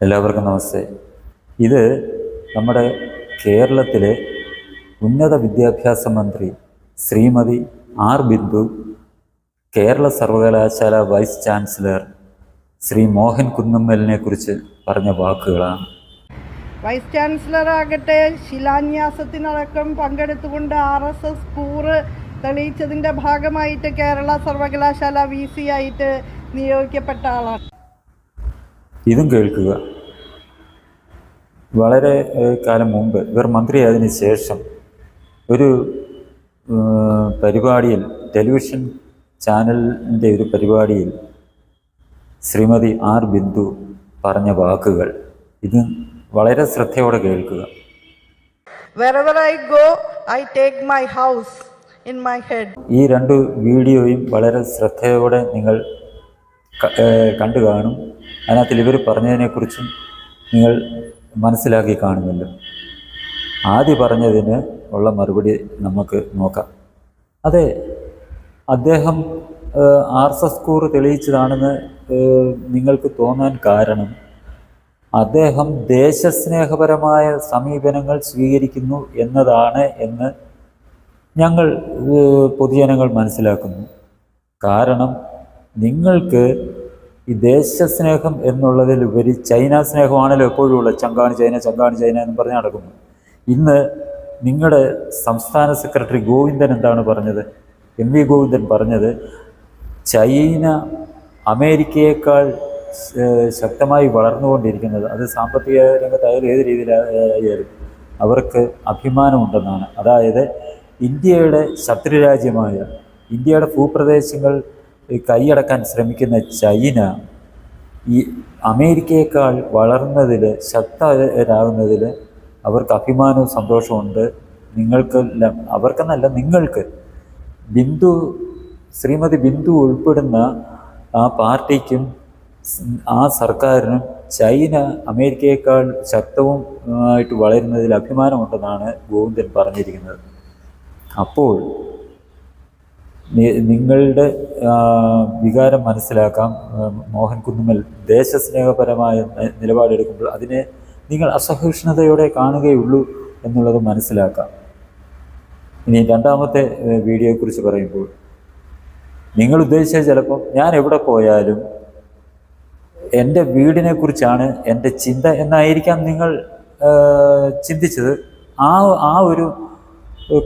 എല്ലാവർക്കും നമസ്തേ. ഇത് നമ്മുടെ കേരളത്തിലെ ഉന്നത വിദ്യാഭ്യാസ മന്ത്രി ശ്രീമതി ആർ ബിന്ദു കേരള സർവകലാശാല വൈസ് ചാൻസലർ ശ്രീ മോഹൻ കുന്നമ്മലിനെ കുറിച്ച് പറഞ്ഞ വാക്കുകളാണ്. വൈസ് ചാൻസലർ ആകട്ടെ ശിലാന്യാസത്തിനടക്കം പങ്കെടുത്തുകൊണ്ട് ആർ എസ് എസ് കൂറ് തെളിയിച്ചതിന്റെ ഭാഗമായിട്ട് കേരള സർവകലാശാല വി സി ആയിട്ട് നിയോഗിക്കപ്പെട്ട ആളാണ്. ഇതും കേൾക്കുക. വളരെ കാലം മുമ്പ് ഇവർ മന്ത്രിയായതിനു ശേഷം ഒരു പരിപാടിയിൽ ടെലിവിഷൻ ചാനലിന്റെ ഒരു പരിപാടിയിൽ ശ്രീമതി ആർ ബിന്ദു പറഞ്ഞ വാക്കുകൾ ഇത് വളരെ ശ്രദ്ധയോടെ കേൾക്കുക. ഈ രണ്ട് വീഡിയോയും വളരെ ശ്രദ്ധയോടെ നിങ്ങൾ കണ്ടു കാണും അതിനകത്തിൽ ഇവർ പറഞ്ഞതിനെക്കുറിച്ചും നിങ്ങൾ മനസ്സിലാക്കി കാണുമല്ലോ ആദ്യം പറഞ്ഞതിന് ഉള്ള മറുപടി നമുക്ക് നോക്കാം. അതെ അദ്ദേഹം ആർ എസ് എസ് കൂറ് തെളിയിച്ചതാണെന്ന് നിങ്ങൾക്ക് തോന്നാൻ കാരണം അദ്ദേഹം ദേശസ്നേഹപരമായ സമീപനങ്ങൾ സ്വീകരിക്കുന്നു എന്നതാണ് എന്ന് ഞങ്ങൾ പൊതുജനങ്ങൾ മനസ്സിലാക്കുന്നു. കാരണം നിങ്ങൾക്ക് ഈ ദേശസ്നേഹം എന്നുള്ളതിലുപരി ചൈന സ്നേഹമാണല്ലോ എപ്പോഴും ഉള്ളത്. ചങ്കാണ് ചൈന ചങ്കാണ് ചൈന എന്ന് പറഞ്ഞ് നടക്കുന്നു. ഇന്ന് നിങ്ങളുടെ സംസ്ഥാന സെക്രട്ടറി ഗോവിന്ദൻ എന്താണ് പറഞ്ഞത്? എം വി ഗോവിന്ദൻ പറഞ്ഞത് ചൈന അമേരിക്കയേക്കാൾ ശക്തമായി വളർന്നുകൊണ്ടിരിക്കുന്നത് അത് സാമ്പത്തിക രംഗത്തായാലും ഏത് രീതിയിലായാലും അവർക്ക് അഭിമാനമുണ്ടെന്നാണ്. അതായത് ഇന്ത്യയുടെ ശത്രുരാജ്യമായ ഇന്ത്യയുടെ ഭൂപ്രദേശങ്ങൾ കൈയടക്കാൻ ശ്രമിക്കുന്ന ചൈന ഈ അമേരിക്കയേക്കാൾ വളർന്നതിൽ ശക്തരാകുന്നതിൽ അവർക്ക് അഭിമാനവും സന്തോഷമുണ്ട് നിങ്ങൾക്ക് അവർക്കെന്നല്ല നിങ്ങൾക്ക്. ബിന്ദു ശ്രീമതി ബിന്ദു ഉൾപ്പെടുന്ന ആ പാർട്ടിക്കും ആ സർക്കാരിനും ചൈന അമേരിക്കയേക്കാൾ ശക്തവും ആയിട്ട് വളരുന്നതിൽ അഭിമാനമുണ്ടെന്നാണ് ഗോവിന്ദൻ പറഞ്ഞിരിക്കുന്നത്. അപ്പോൾ നിങ്ങളുടെ വികാരം മനസ്സിലാക്കാം. മോഹൻ കുന്നുമൽ ദേശസ്നേഹപരമായ നിലപാടെടുക്കുമ്പോൾ അതിനെ നിങ്ങൾ അസഹിഷ്ണുതയോടെ കാണുകയുള്ളൂ എന്നുള്ളത് മനസ്സിലാക്കാം. ഇനി രണ്ടാമത്തെ വീഡിയോയെക്കുറിച്ച് പറയുമ്പോൾ നിങ്ങൾ ഉദ്ദേശിച്ച ചിലപ്പം ഞാൻ എവിടെ പോയാലും എന്റെ വീടിനെക്കുറിച്ചാണ് എന്റെ ചിന്ത എന്നായിരിക്കാം നിങ്ങൾ ചിന്തിച്ചത്. ആ ആ ഒരു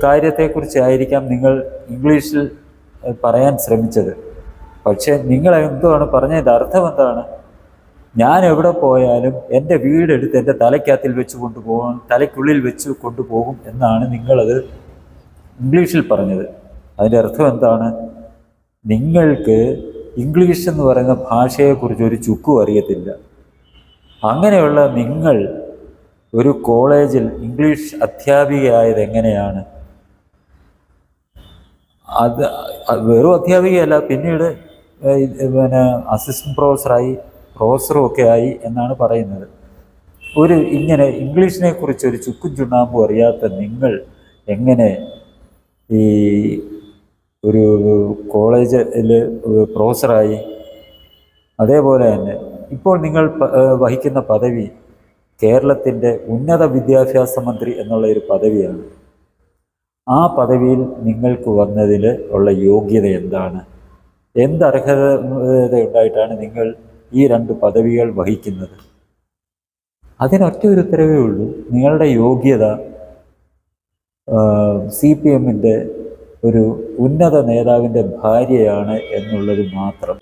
കാര്യത്തെക്കുറിച്ചായിരിക്കാം നിങ്ങൾ ഇംഗ്ലീഷിൽ പറയാൻ ശ്രമിച്ചത്. പക്ഷേ നിങ്ങൾ എന്തുവാണ് പറഞ്ഞതിന്റെ അർത്ഥം എന്താണ്? ഞാൻ എവിടെ പോയാലും എന്റെ വീടെടുത്ത് എന്റെ തലയ്ക്കകത്തിൽ വെച്ച് കൊണ്ടുപോകും തലയ്ക്കുള്ളിൽ വെച്ച് കൊണ്ടുപോകും എന്നാണ് നിങ്ങളത് ഇംഗ്ലീഷിൽ പറഞ്ഞത്. അതിന്റെ അർത്ഥം എന്താണ്? നിങ്ങൾക്ക് ഇംഗ്ലീഷ് എന്ന് പറയുന്ന ഭാഷയെക്കുറിച്ച് ഒരു ചുക്കും അറിയത്തില്ല. അങ്ങനെയുള്ള നിങ്ങൾ ഒരു കോളേജിൽ ഇംഗ്ലീഷ് അധ്യാപികയായത് എങ്ങനെയാണ് അത് വെറും അധ്യാപികയല്ല പിന്നീട് പിന്നെ അസിസ്റ്റന്റ് പ്രൊഫസറായി പ്രൊഫസറും ഒക്കെ ആയി എന്നാണ് പറയുന്നത്. ഒരു ഇങ്ങനെ ഇംഗ്ലീഷിനെ കുറിച്ച് ഒരു ചുക്കും ചുണ്ണാമ്പും അറിയാത്ത നിങ്ങൾ എങ്ങനെ ഈ ഒരു കോളേജിൽ പ്രൊഫസറായി അതേപോലെ തന്നെ ഇപ്പോൾ നിങ്ങൾ വഹിക്കുന്ന പദവി കേരളത്തിന്റെ ഉന്നത വിദ്യാഭ്യാസ മന്ത്രി എന്നുള്ള ഒരു പദവിയാണ്. ആ പദവിയിൽ നിങ്ങൾക്ക് വന്നതിൽ ഉള്ള യോഗ്യത എന്താണ്? എന്ത് അർഹത ഉണ്ടായിട്ടാണ് നിങ്ങൾ ഈ രണ്ട് പദവികൾ വഹിക്കുന്നത്? അതിനൊറ്റ ഒരു ഉത്തരവേ ഉള്ളൂ. നിങ്ങളുടെ യോഗ്യത സി പി എമ്മിന്റെ ഒരു ഉന്നത നേതാവിന്റെ ഭാര്യയാണ് എന്നുള്ളത് മാത്രം.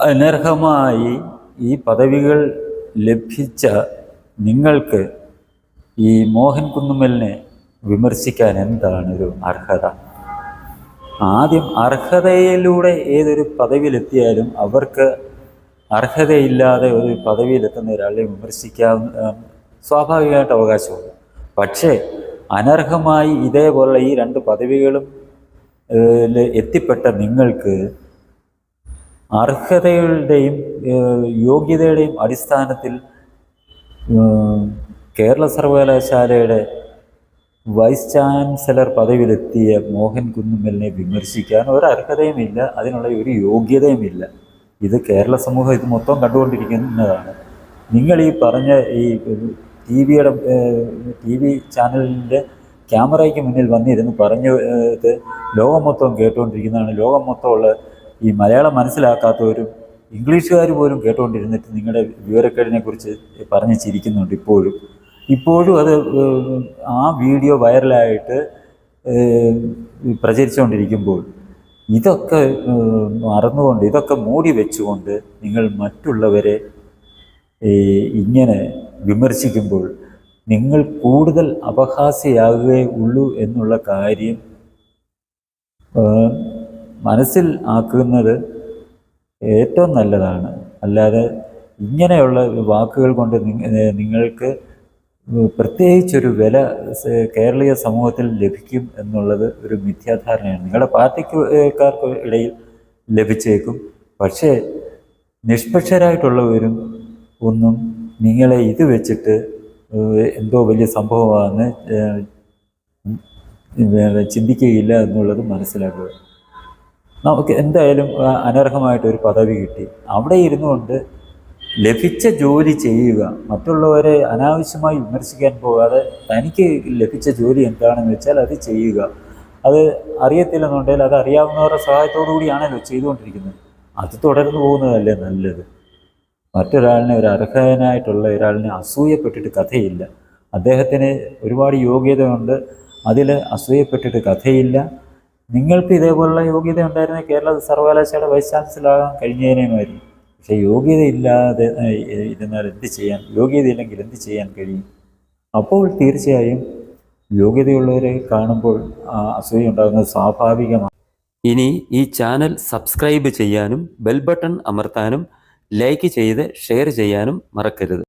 അനർഹമായി ഈ പദവികൾ ലഭിച്ച നിങ്ങൾക്ക് ഈ മോഹൻ കുന്നുമലിനെ വിമർശിക്കാൻ എന്താണ് ഒരു അർഹത? ആദ്യം അർഹതയിലൂടെ ഏതൊരു പദവിയിലെത്തിയാലും അവർക്ക് അർഹതയില്ലാതെ ഒരു പദവിയിലെത്തുന്ന ഒരാളെ വിമർശിക്കാൻ സ്വാഭാവികമായിട്ട് അവകാശമുണ്ട്. പക്ഷേ അനർഹമായി ഇതേപോലുള്ള ഈ രണ്ട് പദവികളും എത്തിപ്പെട്ട നിങ്ങൾക്ക് അർഹതകളുടെയും യോഗ്യതയുടെയും അടിസ്ഥാനത്തിൽ കേരള സർവകലാശാലയുടെ വൈസ് ചാൻസലർ പദവിയിലെത്തിയ മോഹൻ കുന്നുമ്മലിനെ വിമർശിക്കാൻ ഒരു അർഹതയുമില്ല അതിനുള്ള ഒരു യോഗ്യതയുമില്ല. ഇത് കേരള സമൂഹം ഇത് മൊത്തം കണ്ടുകൊണ്ടിരിക്കുന്നതാണ്. നിങ്ങൾ ഈ പറഞ്ഞ ഈ ടി വിയുടെ ടി വി ചാനലിന്റെ ക്യാമറയ്ക്ക് മുന്നിൽ വന്നിരുന്ന് പറഞ്ഞത് ലോകം മൊത്തം കേട്ടുകൊണ്ടിരിക്കുന്നതാണ്. ലോകം മൊത്തമുള്ള ഈ മലയാളം മനസ്സിലാക്കാത്തവരും ഇംഗ്ലീഷുകാർ പോലും കേട്ടുകൊണ്ടിരുന്നിട്ട് നിങ്ങളുടെ വിവരക്കേടിനെ കുറിച്ച് പറഞ്ഞ് ചിരിക്കുന്നുണ്ട് ഇപ്പോഴും. ഇപ്പോഴും അത് ആ വീഡിയോ വൈറലായിട്ട് പ്രചരിച്ചുകൊണ്ടിരിക്കുമ്പോൾ ഇതൊക്കെ മറന്നുകൊണ്ട് ഇതൊക്കെ മൂടി വെച്ചുകൊണ്ട് നിങ്ങൾ മറ്റുള്ളവരെ ഇങ്ങനെ വിമർശിക്കുമ്പോൾ നിങ്ങൾ കൂടുതൽ അപഹാസ്യയാകുകയേ ഉള്ളൂ എന്നുള്ള കാര്യം മനസ്സിൽ ആക്കുന്നത് ഏറ്റവും നല്ലതാണ്. അല്ലാതെ ഇങ്ങനെയുള്ള വാക്കുകൾ കൊണ്ട് നിങ്ങൾക്ക് പ്രത്യേകിച്ചൊരു വില കേരളീയ സമൂഹത്തിൽ ലഭിക്കും എന്നുള്ളത് ഒരു മിഥ്യാധാരണയാണ്. നിങ്ങളുടെ പാർട്ടിക്കാർക്ക് ഇടയിൽ ലഭിച്ചേക്കും. പക്ഷേ നിഷ്പക്ഷരായിട്ടുള്ളവരും ഒന്നും നിങ്ങളെ ഇത് വെച്ചിട്ട് എന്തോ വലിയ ഏഹ് ചിന്തിക്കുകയില്ല എന്നുള്ളത് മനസ്സിലാക്കുക. നമുക്ക് എന്തായാലും അനർഹമായിട്ടൊരു പദവി കിട്ടി. അവിടെ ഇരുന്നു കൊണ്ട് ലഭിച്ച ജോലി ചെയ്യുക. മറ്റുള്ളവരെ അനാവശ്യമായി വിമർശിക്കാൻ പോകാതെ തനിക്ക് ലഭിച്ച ജോലി എന്താണെന്ന് വെച്ചാൽ അത് ചെയ്യുക. അത് അറിയത്തില്ലെന്നുണ്ടെങ്കിൽ അത് അറിയാവുന്നവരുടെ സഹായത്തോടു കൂടിയാണല്ലോ ചെയ്തുകൊണ്ടിരിക്കുന്നത്. അത് തുടർന്ന് പോകുന്നതല്ലേ നല്ലത്. മറ്റൊരാളിനെ ഒരു അർഹനായിട്ടുള്ള ഒരാളിനെ അസൂയപ്പെട്ടിട്ട് കഥയില്ല. അദ്ദേഹത്തിന് ഒരുപാട് യോഗ്യതയുണ്ട്. അതിൽ അസൂയപ്പെട്ടിട്ട് കഥയില്ല. നിങ്ങൾക്ക് ഇതേപോലുള്ള യോഗ്യത ഉണ്ടായിരുന്ന കേരള സർവകലാശാല വൈസ് ചാൻസലറാകാൻ കഴിഞ്ഞതിനേമാതിരി പക്ഷേ യോഗ്യതയില്ലാതെ ഇരുന്നാൽ എന്ത് ചെയ്യാൻ യോഗ്യതയില്ലെങ്കിൽ എന്ത് ചെയ്യാൻ കഴിയും? അപ്പോൾ തീർച്ചയായും യോഗ്യതയുള്ളവരെ കാണുമ്പോൾ അസൂയ ഉണ്ടാകുന്നത് സ്വാഭാവികമാണ്. ഇനി ഈ ചാനൽ സബ്സ്ക്രൈബ് ചെയ്യാനും ബെൽ ബട്ടൺ അമർത്താനും ലൈക്ക് ചെയ്ത് ഷെയർ ചെയ്യാനും മറക്കരുത്.